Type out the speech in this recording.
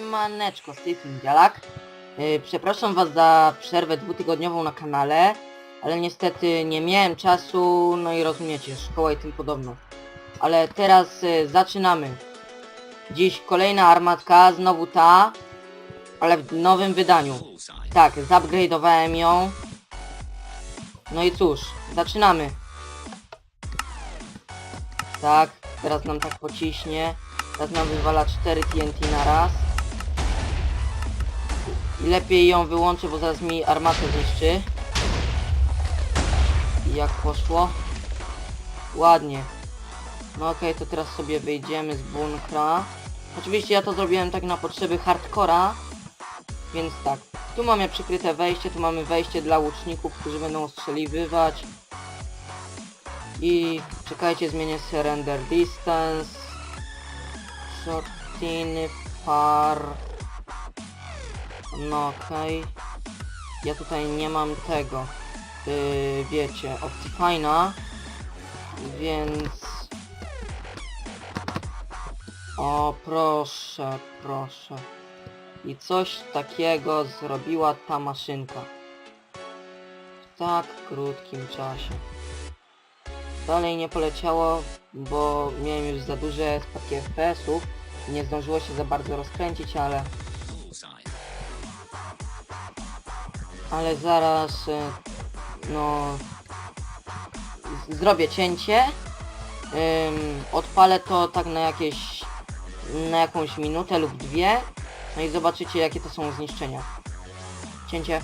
Siemaneczko, z tej. Yy, Przepraszam was za przerwę dwutygodniową na kanale, ale niestety nie miałem czasu, no i rozumiecie, szkoła i tym podobno. Ale teraz yy, zaczynamy. Dziś kolejna armatka, znowu ta, ale w nowym wydaniu. Tak, zupgrade'owałem ją. No i cóż, zaczynamy. Tak, teraz nam tak pociśnie. Teraz nam wywala 4 TNT na raz. Lepiej ją wyłączę, bo zaraz mi armatę zniszczy. Jak poszło? Ładnie. No okej, to teraz sobie wyjdziemy z bunkra. Oczywiście ja to zrobiłem tak na potrzeby hardcora. Więc tak. Tu mamy przykryte wejście, tu mamy wejście dla łuczników, którzy będą ostrzeliwywać. I czekajcie, zmienię sobie render distance. Shortiny par. No okej. Ja tutaj nie mam tego. Yy, wiecie, Optifine'a. Więc... O, proszę, proszę. I coś takiego zrobiła ta maszynka. W tak krótkim czasie. Dalej nie poleciało, bo miałem już za duże spadki FPS-ów. Nie zdążyło się za bardzo rozkręcić, ale... Ale zaraz... y, No... Zrobię cięcie. Ym, odpalę to tak na jakieś... Na jakąś minutę lub dwie. No i zobaczycie jakie to są zniszczenia. Cięcie.